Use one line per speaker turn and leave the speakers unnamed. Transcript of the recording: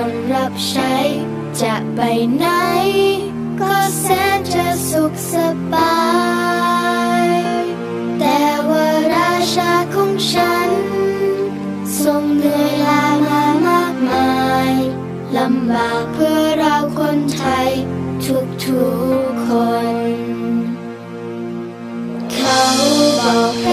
คนรับใช้ จะไปไหน ก็แสนจะสุขสบาย แต่ว่าราชาของฉัน ทรงเหนื่อยล้ามามากมายลำบากเพื่อเราคนไทย ทุกทุกคน เขาบอก